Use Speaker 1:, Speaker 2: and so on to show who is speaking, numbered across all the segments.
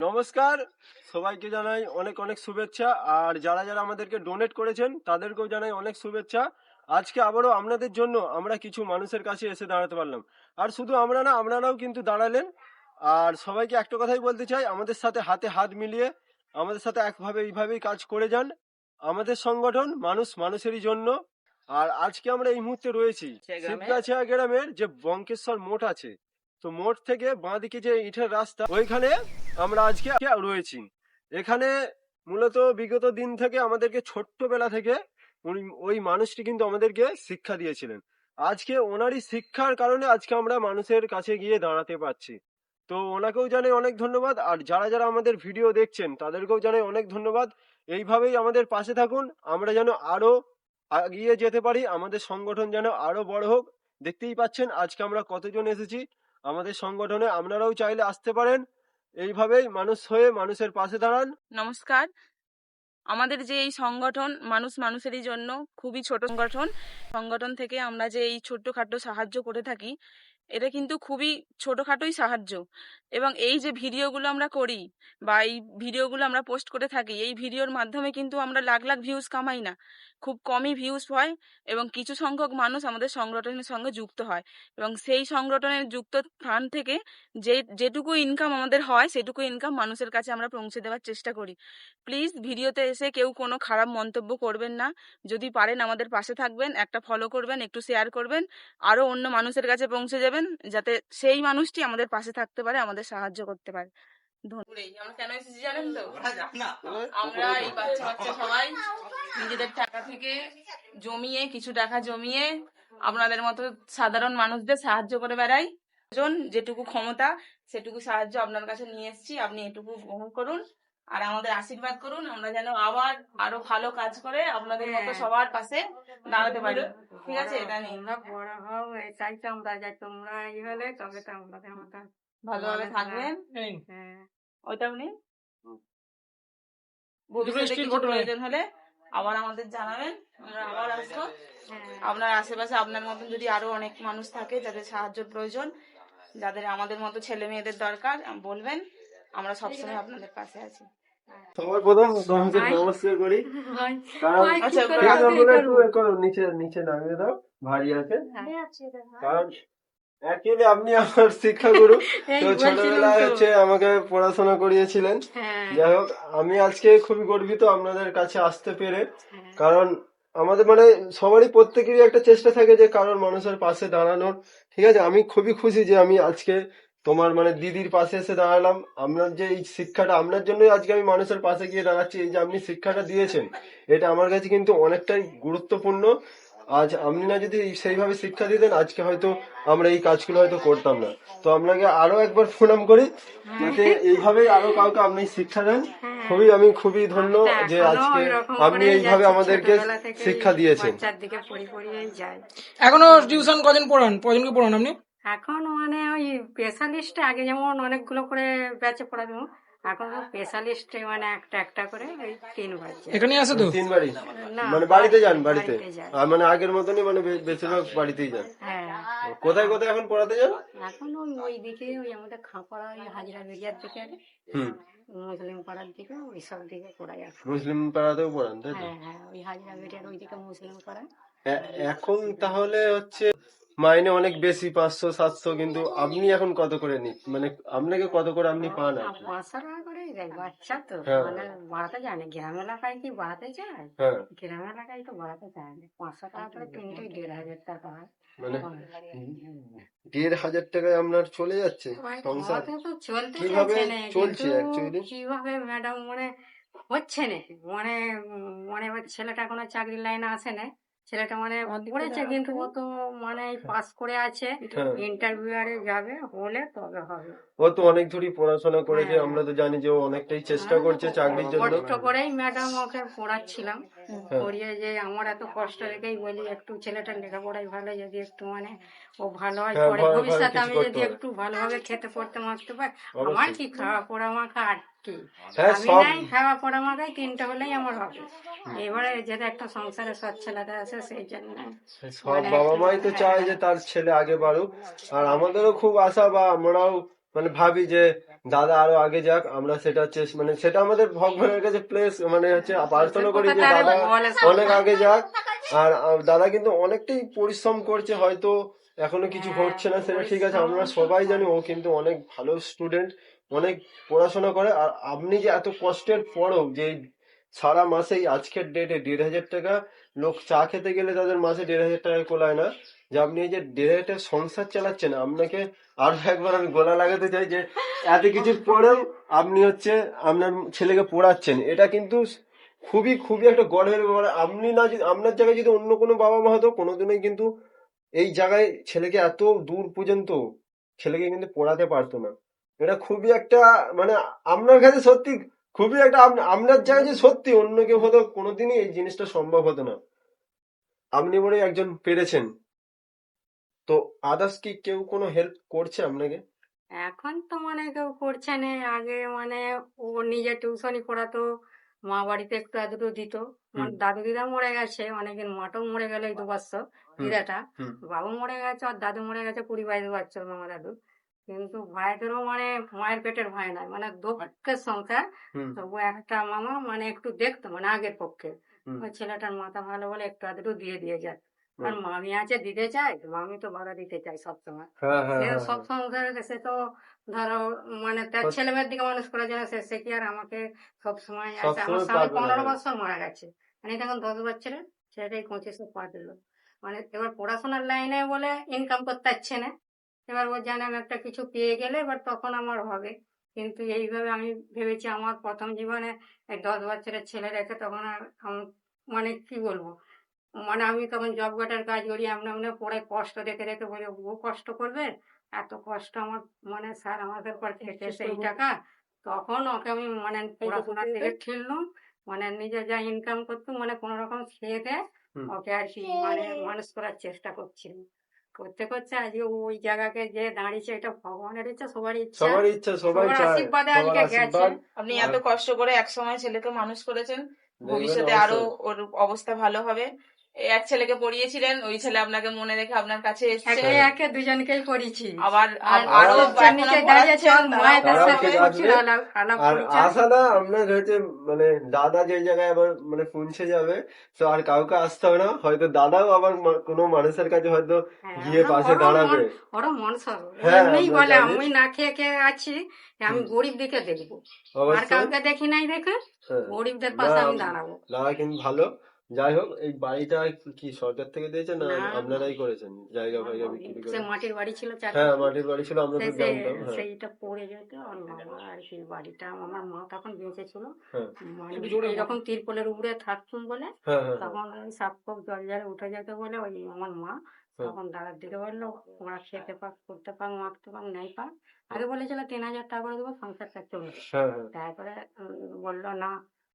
Speaker 1: নমস্কার। সবাইকে জানাই অনেক অনেক শুভেচ্ছা। আর যারা যারা আমাদেরকে ডোনেট করেছেন তাদেরকেও জানাই অনেক শুভেচ্ছা। আজকে আবারও আপনাদের জন্য আমরা কিছু মানুষের কাছে এসে দাঁড়াতে পারলাম। আর শুধু আমরা না আপনারাও কিন্তু দাঁড়ালেন। আর সবাইকে একটা কথাই বলতে চাই আমাদের সাথে হাতে হাত মিলিয়ে আমাদের সাথে একভাবে এইভাবেই কাজ করে যান। আমাদের সংগঠন মানুষ মানুষেরই জন্য। আর আজকে আমরা এই মুহূর্তে রয়েছি শিবগাছিয়া গ্রামের যে বঙ্কেশ্বর মোট আছে তো মোড় থেকে বাঁদিকে যে ইটের রাস্তা, ওইখানে আমরা আজকে রয়েছি। এখানে মূলত বিগত দিন থেকে আমাদেরকে ছোট্টবেলা থেকে ওই মানুষটি কিন্তু আমাদেরকে শিক্ষা দিয়েছিলেন। আজকে ওনারই শিক্ষার কারণে আজকে আমরা মানুষের কাছে গিয়ে দাঁড়াতে পারছি। তো ওনাকেও জানাই অনেক ধন্যবাদ, আর যারা যারা আমাদের ভিডিও দেখছেন, তাদেরকেও জানাই অনেক ধন্যবাদ। এইভাবেই আমাদের পাশে থাকুন, আমরা যেন আরও এগিয়ে যেতে পারি, আমাদের সংগঠন যেন আরও বড় হোক। দেখতেই পাচ্ছেন, আজকে আমরা কতজন এসেছি। আমাদের সংগঠনে আপনারাও চাইলে আসতে পারেন। এইভাবেই মানুষ হয়ে মানুষের পাশে দাঁড়ান।
Speaker 2: নমস্কার। আমাদের যে এই সংগঠন মানুষ মানুষেরই জন্য খুবই ছোট সংগঠন। সংগঠন থেকে আমরা যে এই ছোট্টখাট্ট সাহায্য করে থাকি এটা কিন্তু খুবই ছোটখাটোই সাহায্য। এবং এই যে ভিডিওগুলো আমরা করি বা এই ভিডিওগুলো আমরা পোস্ট করে থাকি, এই ভিডিওর মাধ্যমে কিন্তু আমরা লাখ লাখ ভিউজ কামাই না। খুব কমই ভিউজ হয় এবং কিছু সংখ্যক মানুষ আমাদের সংগঠনের সঙ্গে যুক্ত হয়। এবং সেই সংগঠনের যুক্ত ফান্ড থেকে যে, যেটুকু ইনকাম আমাদের হয়, সেটুকু ইনকাম মানুষের কাছে আমরা পৌঁছে দেওয়ার চেষ্টা করি। প্লিজ ভিডিওতে এসে কেউ কোনো খারাপ মন্তব্য করবেন না। যদি পারেন আমাদের পাশে থাকবেন, একটা ফলো করবেন, একটু শেয়ার করবেন আরও অন্য মানুষের কাছে পৌঁছে যাবেন। যাতে সেই মানুষটি আমাদের পাশে থাকতে পারে আমাদের সাহায্য করতে পারে। আমরা কেন এসেছি জানেন তো? আমরা এই বাচ্চা বাচ্চা সবাই নিজেদের টাকা থেকে জমিয়ে কিছু টাকা জমিয়ে আপনাদের মতো সাধারণ মানুষদের সাহায্য করে বেড়াই। জন যেটুকু ক্ষমতা সেটুকু সাহায্য আপনার কাছে নিয়ে এসেছি। আপনি এটুকু গ্রহণ করুন। আর আমাদের আশীর্বাদ করুন আমরা যেন আবার আরও ভালো কাজ করে আপনাদের মতো সবার পাশে দাঁড়াতে পারি। ঠিক আছে এটা নিয়ে।
Speaker 3: তোমরা বড় হও এটাই তো আমরা যাই তোমরা এই হলে তবে তো আমাদের মতো
Speaker 2: ভালোভাবে থাকবেন।
Speaker 3: হ্যাঁ।
Speaker 2: ওইটা ভবিষ্যতে কিছু প্রয়োজন হলে আবার আমাদের জানাবেন আমরা আবার আসব।
Speaker 3: হ্যাঁ।
Speaker 2: আপনার আশেপাশে আপনার মতন যদি আরও অনেক মানুষ থাকে যাদের সাহায্যের প্রয়োজন যাদের আমাদের মতো ছেলে মেয়েদের দরকার বলবেন। আমরা সবসময় আপনাদের পাশে আছি।
Speaker 1: সবার প্রথম তোমাকে নমস্কার করি। কারণ
Speaker 2: আচ্ছা,
Speaker 1: একটু করো, নিচে নিচে নামিয়ে দাও ভারী আছে। কারণ অ্যাকচুয়ালি আপনি আমার শিক্ষাগুরু। তো ছোটবেলায় হচ্ছে আমাকে পড়াশোনা করিয়েছিলেন।
Speaker 3: হ্যাঁ।
Speaker 1: যাই হোক আমি আজকে খুবই গর্বিত আপনাদের কাছে আসতে পেরে।
Speaker 3: হ্যাঁ।
Speaker 1: কারণ আমাদের মানে সবারই প্রত্যেকেরই একটা চেষ্টা থাকে যে কারোর মানুষের পাশে দাঁড়ানোর। ঠিক আছে আমি খুবই খুশি যে আমি আজকে তোমার মানে দিদির পাশে এসে দাঁড়ালাম। আপনার যে এই শিক্ষাটা আপনার জন্যই আজকে আমি মানুষের পাশে গিয়ে দাঁড়াচ্ছি। এই যে আপনি শিক্ষাটা দিয়েছেন এটা আমার কাছে কিন্তু অনেকটাই গুরুত্বপূর্ণ। আজ আপনি না যদি সেইভাবে শিক্ষা দিতেন আজকে হয়তো আমরা এই কাজগুলো হয়তো করতাম না। তো আপনাকে আরও একবার প্রণাম করি। যাতে এইভাবেই আরও কাউকে আপনি শিক্ষা দেন। খুবই আমি খুবই ধন্য যে আজকে আপনি এইভাবে আমাদেরকে শিক্ষা দিয়েছেন।
Speaker 4: এখনও টিউশন কজন পড়ান? কজনকে পড়ান আপনি?
Speaker 3: এখন মানে ওই স্পেশালিস্ট আগে যেমন অনেকগুলো করে ব্যাচে পড়াতাম এখন স্পেশালিস্ট মানে একটা একটা করে ওই তিন বাচ্চা
Speaker 4: এখানে আছে তো?
Speaker 1: তিনবারই?
Speaker 3: না,
Speaker 1: মানে বাড়িতে যান বাড়িতে আর মানে আগের মতনই মানে বেশিরভাগ বাড়িতেই যান?
Speaker 3: হ্যাঁ।
Speaker 1: কোথায় কোথায় এখন পড়াতে যান?
Speaker 3: এখন ওই ওই দিকে ওই আমাদের খাঁপাড়া ওই হাজিরা বেরিয়ার দিকে
Speaker 1: হুম।
Speaker 3: মুসলিম পাড়ার দিকে ওই সব দিকে পড়াই এখন
Speaker 1: মুসলিম পাড়াতেও পড়ান তাই
Speaker 3: হ্যাঁ হ্যাঁ ওই হাজিরা বেরিয়ার ওই দিকে মুসলিম পাড়া।
Speaker 1: এখন তাহলে হচ্ছে মাইনে অনেক বেশি পাঁচশো সাতশো কিন্তু আপনি এখন কত করে নি মানে আপনাকে কত করে আপনি পান
Speaker 3: পাঁচশো টাকা করে দেয় বাচ্চা তো।
Speaker 1: হ্যাঁ।
Speaker 3: মানে বাড়াতে যায় না গ্রাম এলাকায় কি বাড়াতে যায়
Speaker 1: হ্যাঁ।
Speaker 3: গ্রাম এলাকায় তো বাড়াতে যায় না। পাঁচশো টাকা করে তিনটে দেড় হাজার টাকা হয়।
Speaker 1: মানে দেড় হাজার টাকায় আপনার চলে যাচ্ছে সংসার? কীভাবে চলছে
Speaker 3: কিন্তু কীভাবে ম্যাডাম মানে হচ্ছে না মানে মানে ছেলেটা কোনো চাকরির লাইনে আসে না। ছেলেটা মানে পড়েছে কিন্তু ও তো মানে পাস করে আছে।
Speaker 1: হ্যাঁ।
Speaker 3: ইন্টারভিউ আরে যাবে হলে তবে হবে।
Speaker 1: ও তো অনেক ধরেই পড়াশোনা করেছে
Speaker 3: হ্যাঁ।
Speaker 1: আমরা তো জানি যে ও অনেকটাই চেষ্টা করছে চাকরির জন্য।
Speaker 3: কষ্ট করেই ম্যাডাম ওকে পড়াচ্ছিলাম।
Speaker 1: হ্যাঁ।
Speaker 3: পড়িয়ে যে আমার এত কষ্ট রেখেই বলি একটু ছেলেটার লেখাপড়াই ভালো যদি একটু মানে ও ভালো হয়
Speaker 1: হ্যাঁ,
Speaker 3: পরে ভবিষ্যতে আমি যদি একটু ভালোভাবে খেতে পড়তে মাখতে পারি আমার কি খাওয়া পড়া মাখা আর কি
Speaker 1: হ্যাঁ
Speaker 3: আমি খাওয়া পড়া মাখাই তিনটা হলেই আমার হবে। এবারে যেটা একটা সংসারে সচ্ছলতা আছে সেই জন্য
Speaker 1: সব বাবা মাই তো চায় যে তার ছেলে আগে বাড়ুক। আর আমাদেরও খুব আশা বা আমরাও মানে ভাবি যে দাদা আরও আগে যাক আমরা সেটা মানে সেটা আমাদের ভগবানের কাছে প্লেস মানে হচ্ছে প্রার্থনা করি যে দাদা অনেক আগে যাক। আর দাদা কিন্তু অনেকটাই পরিশ্রম করছে হয়তো এখনও কিছু হচ্ছে না সেটা ঠিক আছে আমরা সবাই জানি ও কিন্তু অনেক ভালো স্টুডেন্ট অনেক পড়াশোনা করে, আর আপনি যে এত কষ্টের পরও যে সারা মাসেই আজকের ডেটে দেড় হাজার টাকা লোক চা খেতে গেলে তাদের মাসে দেড় হাজার টাকা কোলায় না। যে আপনি এই যে দেড় হাজার সংসার চালাচ্ছেন, আপনাকে আরও একবার আমি গোলা লাগাতে চাই যে এত কিছুর পরেও আপনি হচ্ছে আপনার ছেলেকে পড়াচ্ছেন। এটা কিন্তু খুবই খুবই একটা গর্বের ব্যাপার। আপনি না যদি, আপনার জায়গায় যদি অন্য কোনো বাবা মা হতো, কোনোদিনই কিন্তু এই জায়গায় ছেলেকে এত দূর পর্যন্ত ছেলেকে কিন্তু পড়াতে পারতো না। এটা খুবই একটা মানে আপনার কাছে সত্যি খুবই একটা আপনার জায়গায় যে সত্যি অন্য কেউ হতো কোনোদিনই এই জিনিসটা সম্ভব হতো না। আপনি বলে একজন পেরেছেন। তো আদার্স কি কেউ কোনো হেল্প করছে আপনাকে?
Speaker 3: এখন তো মানে কেউ করছে না। আগে মানে ও নিজে টিউশনি পড়াতো মা বাড়িতে একটু আধটু দিত। দাদু দিদা মরে গেছে অনেকদিন মাটাও মরে গেল এই দু বছর দিদাটা। বাবু মরে গেছে আর দাদু মরে গেছে কুড়ি বাইশ বছর মামা দাদু কিন্তু ভাইদেরও মানে মায়ের পেটের ভাই নয় মানে দুঃখের সংসার।
Speaker 1: হুম।
Speaker 3: তবু একটা মামা মানে একটু দেখতো মানে আগের পক্ষে।
Speaker 1: হুম।
Speaker 3: ওই ছেলেটার মাথা ভালো বলে একটু আধটু দিয়ে দিয়ে যায়।
Speaker 1: হুম।
Speaker 3: আর মামি আছে দিতে চায় মামি তো বাধা দিতে চায় সবসময়।
Speaker 1: হ্যাঁ হ্যাঁ
Speaker 3: সে
Speaker 1: হ্যাঁ
Speaker 3: সব সংসারে সে তো ধরো মানে তার
Speaker 1: সব-
Speaker 3: ছেলে মেয়ের দিকে মানুষ করার জন্য সে সে কি আর আমাকে সব সময় আছে?
Speaker 1: সবসময়
Speaker 3: আমার স্বামী
Speaker 1: পারবে না,
Speaker 3: পনেরো
Speaker 1: হ্যাঁ।
Speaker 3: বছর মারা গেছে। মানে তখন দশ বছরের সেটাই পঁচিশে পা দিল মানে এবার পড়াশোনার লাইনে বলে ইনকাম করতে পারছে না। এবার ও জানে আমি একটা কিছু পেয়ে গেলে এবার তখন আমার হবে। কিন্তু এইভাবে আমি ভেবেছি আমার প্রথম জীবনে এই দশ বছরের ছেলে রেখে তখন আর মানে কি বলব? মানে আমি তখন জব কার্ডের কাজ করি আপনি আপনি পড়ে কষ্ট দেখে দেখে বলে ও কষ্ট করবে? এত কষ্ট আমার মানে স্যার আমাদের পর খেতে সেই টাকা। তখন ওকে আমি মানে পড়াশোনা থেকে ঠেললাম মানে নিজে যা ইনকাম করতাম মানে কোনো রকম খেয়ে দেয় ওকে আর কি মানে মানুষ করার চেষ্টা করছিলাম করতে করতে আজকে ওই জায়গাকে যে দাঁড়িয়েছে এটা ভগবানের ইচ্ছা সবার ইচ্ছা।
Speaker 1: সবার ইচ্ছা সবাই
Speaker 3: সবার আশীর্বাদে আজকে গেছে।
Speaker 2: আপনি এত কষ্ট করে এক সময় ছেলেকে মানুষ করেছেন ভবিষ্যতে
Speaker 1: আরও
Speaker 2: ওর অবস্থা ভালো হবে। এক ছেলেকে পড়িয়েছিলেন ওই ছেলে আপনাকে মনে রেখে আপনার কাছে এসেছে।
Speaker 3: একে দুজনকেই করেছি
Speaker 2: আবার
Speaker 1: আরও
Speaker 3: আরও
Speaker 1: আশা না আপনার হচ্ছে মানে দাদা যে জায়গায় আবার মানে পৌঁছে যাবে তো আর কাউকে আসতে হবে না। হয়তো দাদাও আবার কোনো মানুষের কাছে হয়তো
Speaker 3: হ্যাঁ,
Speaker 1: গিয়ে পাশে দাঁড়াবে।
Speaker 3: ওরা মানুষ হবে
Speaker 1: হ্যাঁ,
Speaker 3: বলে আমি না খেয়ে খেয়ে আছি আমি গরিব দিকে দেখব। আর কাউকে দেখি নাই দেখে
Speaker 1: হ্যাঁ।
Speaker 3: গরিবদের পাশে আমি দাঁড়াবো।
Speaker 1: দাদা কিন্তু ভালো। যাই হোক এই বাড়িটা কি সরকার থেকে দিয়েছে না। আপনারাই করেছেন? জায়গা ফায়গা বিক্রি করে?
Speaker 3: মাটির বাড়ি ছিল
Speaker 1: হ্যাঁ মাটির বাড়ি ছিল আমরা তো জানতাম হ্যাঁ।
Speaker 3: সেইটা পড়ে যেত আর মামা আর কি বাড়িটা আমার মা তখন বেঁচে ছিল
Speaker 1: হ্যাঁ।
Speaker 3: এরকম তিরপলের উপরে থাকতুম বলে
Speaker 1: হ্যাঁ হ্যাঁ।
Speaker 3: তখন সাপ খোপ জল জলে উঠে যেত বলে ওই আমার মা তখন দাদার দিকে বলল ওরা খেতে পাক করতে পাক মাখতে পাক নেই পাক। আগে বলেছিল তিন হাজার টাকা করে দেবো সংসারটা চলবে।
Speaker 1: হ্যাঁ হ্যাঁ।
Speaker 3: তারপরে বলল না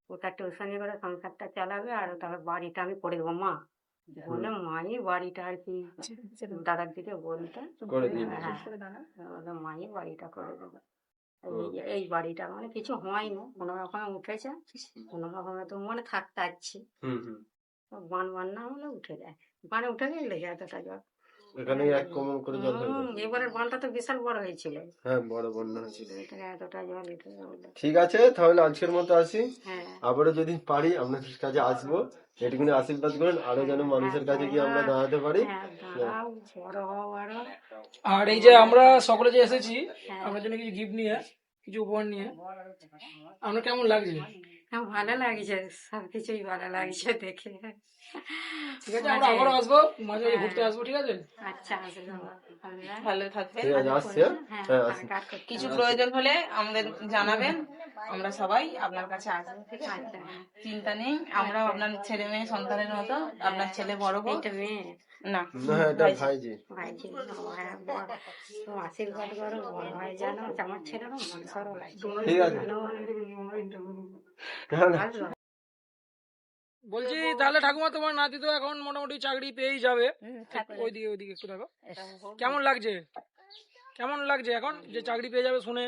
Speaker 3: ওটা টিউশনি করে সংসারটা চালাবে আর তারপর বাড়িটা আমি করে দেবো মা। বলে মাই বাড়িটা আর কি। দাদার দিকে বলতে হ্যাঁ। মাই বাড়িটা করে দেবো। এই- বাড়িটা মানে কিছু হয়নি কোনো রকমে উঠেছে কোনো রকমে তো মনে থাকতে
Speaker 1: হুম
Speaker 3: বান বান না হলে উঠে যায়। বানে উঠে গেলে এতটা জল
Speaker 1: এখানে এক কমন করে জল হয়ে
Speaker 3: হুম,
Speaker 1: যায়
Speaker 3: তো বিশাল বড় হয়েছিল।
Speaker 1: হ্যাঁ বড় বন্যা হয়েছিল।
Speaker 3: এতটা জল
Speaker 1: ঠিক আছে তাহলে আজকের মতো আসি।
Speaker 3: হ্যাঁ।
Speaker 1: আবারও যদি পারি আপনাদের কাছে আসব। এটুকুনি আশীর্বাদ করেন আরও যেন মানুষের কাছে গিয়ে আমরা দাঁড়াতে পারি।
Speaker 3: হ্যাঁ বড় হও
Speaker 4: আরও। এই যে আমরা সকলে যে এসেছি
Speaker 3: হ্যাঁ।
Speaker 4: আপনার জন্য কিছু গিফট নিয়ে কিছু উপহার নিয়ে আপনার কেমন লাগছে?
Speaker 3: হ্যাঁ, ভালো লাগছে সবকিছুই ভালো লাগছে দেখে।
Speaker 4: ঠিক আছে আমরা আবারও আসব মাঝে মাঝে ঘুরতে আসব ঠিক আছে?
Speaker 3: আচ্ছা
Speaker 2: ভালো থাকবেন।
Speaker 1: হ্যাঁ।
Speaker 3: হ্যাঁ
Speaker 1: হ্যাঁ
Speaker 2: কিছু প্রয়োজন হলে আমাদের জানাবেন আমরা সবাই আপনার কাছে আসব ঠিক আছে?
Speaker 3: আচ্ছা।
Speaker 2: চিন্তা নেই আমরা আপনার ছেলে মেয়ে সন্তানের মতো আপনার ছেলে বড় হোক
Speaker 3: মেয়ে।
Speaker 2: না।
Speaker 1: না এটা ভাইজি।
Speaker 3: ভাইজি। হ্যাঁ, আশীর্বাদ করো বড় জানো আমার ছেলেরও মন
Speaker 1: ঠিক আছে।
Speaker 4: বলছি তাহলে ঠাকুমা তোমার নাতি তো এখন মোটামুটি চাকরি পেয়েই যাবে। ওইদিকে ওইদিকে একটু দেখো। কেমন লাগছে? কেমন লাগছে এখন যে চাকরি পেয়ে যাবে শুনে?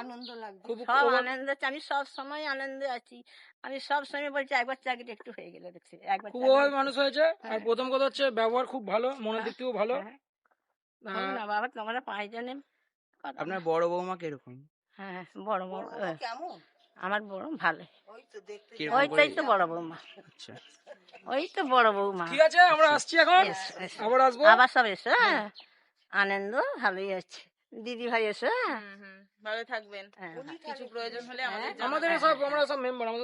Speaker 5: আনন্দ লাগছে। সব আনন্দ আছে আমি সব সময় আনন্দে আছি। আমি সব সময় বলছি একবার চাকরি একটু হয়ে গেলে দেখছি। একবার
Speaker 4: খুব মানুষ হয়েছে। আর
Speaker 5: হ্যাঁ।
Speaker 4: প্রথম কথা হচ্ছে ব্যবহার খুব ভালো মনের দিক থেকেও ভালো।
Speaker 5: হ্যাঁ। না বাবা তোমরা পাঁচজনে
Speaker 6: আপনার। বড় বৌমা কীরকম?
Speaker 5: হ্যাঁ বড় বউ আমার বড় ভালো।
Speaker 6: ওই
Speaker 5: ওইটাই তো বড় বৌমা।
Speaker 6: আচ্ছা।
Speaker 5: ওই তো বড় বৌমা।
Speaker 4: ঠিক আছে আমরা আসছি এখন। আবার আসব।
Speaker 5: আবার সব এসো হ্যাঁ? আনন্দ ভালোই আছে দিদি ভাই এসো হ্যাঁ?
Speaker 2: ভালো থাকবেন।
Speaker 5: হ্যাঁ।
Speaker 2: কিছু প্রয়োজন হলে
Speaker 4: আমাদের সব আমরা সব মেম্বার আমাদের